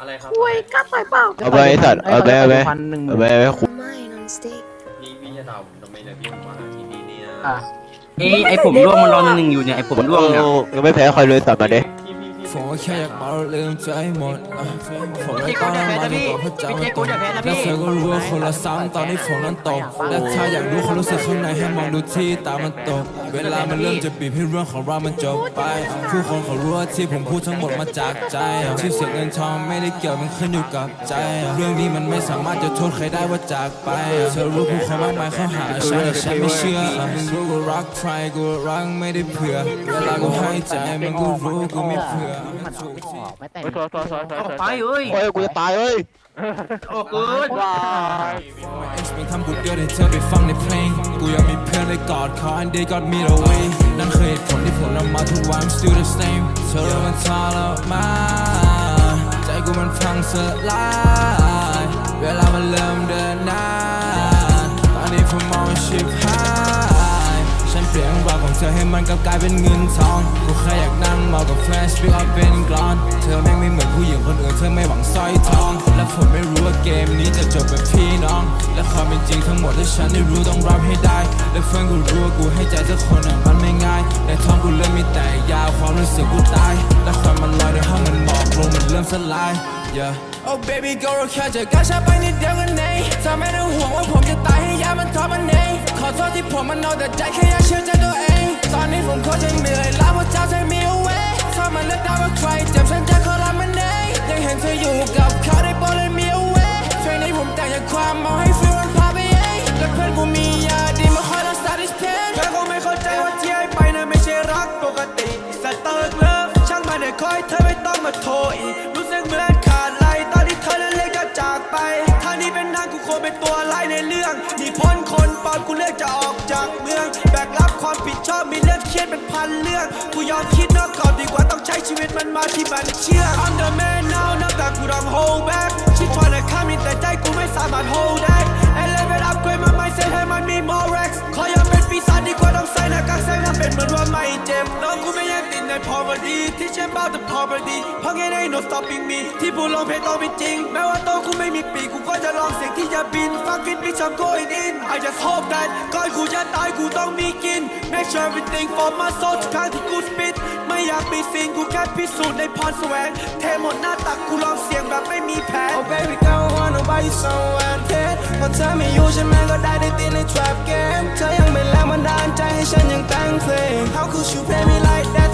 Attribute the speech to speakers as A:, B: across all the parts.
A: อะไรครับ
B: คุยกล้าต่อยเปล่า
C: เอาไปไอ้สัตว์เอาไปเอาไป
D: พันหนึ่งห
C: เอา
D: มื่น
C: ไปเอาไปคุ
E: Mine on stick.
A: พี่พี่จะถามผมทำไมเนี่ยพี่ผมมาหาที่นี่เนี่ย
D: อะไอ้ไอ้ผมร่วงมันรอหนึ่งอยู่เนี่ยไอ้ผมร่วงเนี่ย
C: โอ้ยังไม่แพ้ใครเลยสัตว์มาเด้
A: พี่พี่พี่
F: ผมก็แค่อยากเมาแล้วลืมใจหมดอะผมไม่
D: พี่
F: ต้อง
D: เจ๊
F: มา
D: กู
F: ดี
D: อย่าแพ้นะพี่
F: กว่าพระเจ้า
D: พี่เจ๊กูอย่าแพ้นะพี่
F: และเธอก็รู้ว่าคนละซ้ำตอนที่ฝนนั้นตก และถ้าอยากรู้ความรู้สึกข้างในให้มองดูที่ตามันตก เวลามันเริ่มจะบีบให้เรื่องของเรามันจบไป ผู้คนเขารู้ว่าที่ผมพูดทั้งหมดมาจากใจชื่อเสียงเงินทองไม่ได้เกี่ยวมันขึ้นอยู่กับใจ เรื่องนี้มันไม่สามารถจะโทษใครได้ว่าจากไป เธอรู้ผู้คนมากมายเข้าหาฉันแต่ฉันไม่เชื่อมึงรู้กูรักใครกูรักไม่ได้เผื่อ เวลากูให้ใจมันก็รู้กูไม่เผื่อ
D: มันออกไม่ออกไม่แต่ง
G: เฮ้ยสวยสวยสวยสวย
D: ออก
G: สวย
D: ไปเอ้ย
C: โอ้ยกูจะตายเอ้ย
D: ออกเกิน
G: ว้าย
F: เอ็กซ์เป็นทำบุญเดียวให้เธอไปฟังในเพลงกูยังมีเพื่อนเลยกอดคอ and they got me the way นั่นคือเหตุผลที่ผมนำมาทุกวัน I'm still the same เธอมันทรมานใจกูมันพังสลายเวลามันเริ่มเดินหน้าตอนนี้ผมมองมันชิบหาย ฉันเปลี่ยนราของเธอให้มันกลับกลายเป็นเงินทองกูแค่อยากนั่งเมากับแฟนสปิออฟเป็นกรอน เธอแม่งไม่เหมือนผู้หญิงคนอื่นเธอไม่หวังสร้อยทอง และผมไม่รู้ว่าเกมนี้จะจบแบบพี่น้อง และความเป็นจริงทั้งหมดที่ฉันได้รู้ต้องรับให้ได้ และเพื่อนกูรู้ว่ากูให้ใจเธอคนอะมันไม่ง่ายในท้องกูเริ่มมีแต่ยาความรู้สึกกูตาย และความมันลอยใน ริ่มสลาย yeah Oh baby girl เราแค่จะก้าวช้าไปนิดเดียวกันเองเธอไม่ต้องห่วงว่าผมจะตายให้ยามันทอมันเองขอโทษที่ผมมันเอาแต่ใจแค่อยากเชื่อใจตัวเอง ตอนนี้ผมโคตรจะเหนื่อยล้าเพราะเจ้าใจมี away ถ้ามันเลือกได้ว่าใครเจ็บฉันจะขอรับมันเองยังเห็นเธออยู่กับเขาได้โปรดเลยมี away เพลงนี้ผมแต่งจากความเมาให้ฟีลมันพาไปเองและเพื่อนกูมียาดีมาคอยรักษา this pain
H: เธอคงไม่เข้าใจว่าที่ให้ไปนั้นไม่ใช่รักปกติสเติร์กเลิฟช่างมันเดี๋ยวคอยเธอไม่ต้องมาโทร เป็นตัวร้ายในเรื่องหนีพ้นคนปอมกูเลือกจะออกจากเมือง แบกรับความผิดชอบมีเรื่องเครียดเป็นพันเรื่อง กูยอมคิดนอกกรอบดีกว่าต้องใช้ชีวิตมันมาที่มันเชื่อ I'm the man now นับแต่กูต้อง hold back ชิดทอนแต่ข้ามีแต่ใจกูไม่สามารถ hold that elevate upgrade มา mindset ให้มันมี more rex ขอยอมเป็นปีศาจดีกว่าต้องใส่หน้ากากแสงทำเป็นเหมือนว่าไม่เจ็บน้องกูไม่ยัง ติดใน poverty ที่ฉัน about the poverty เพราะไงได้ no stopping me ที่พูดลงเพลงต้องเป็นจริง แม้ว่าโตกูไม่มีปีกกูก็จะลองเสียงที่จะบิน fucking bitch I'm going in I just hope that ก่อนกูจะตายกูต้องมีกิน make sure everything for my soul ทุกครั้งที่กู spit ไม่อยากมีสิ่งกูแค่พิสูจน์ในพรแสวง เทหมดหน้าตักกูลองเสียงแบบไม่มีแผน
F: Oh baby girl I wanna buy you somewhere เทสพอเธอไม่อยู่ฉันแม่งก็ได้ได้ตีใน trap game เธอยังเป็นแรงบันดาลใจให้ฉันยังแต่งเพลง How could you play me like that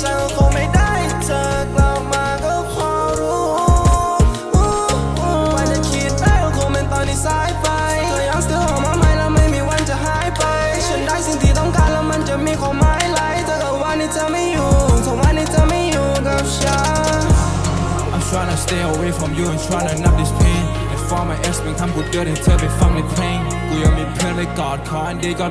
F: ฉันคงไม่ได้เธอกลับมาก็พอรู้วันจะคิดได้ก็คงเป็นตอนที่สายไปเธอยัง still on my mind และไม่มีวันจะหายไป ฉันได้สิ่งที่ต้องการแล้วมันจะมีความหมายหลเธอกับวันที่เธอไม่อยู่ทั้งวันที่เธอไม่อยู่กับฉัน I'm trying to stay away from you and trying to numb this pain And for my ex เป็นคำพูดเดิมให้เธอไปฟังในเพลงกูยังมีเพื่อนเลยกอดคอ and they got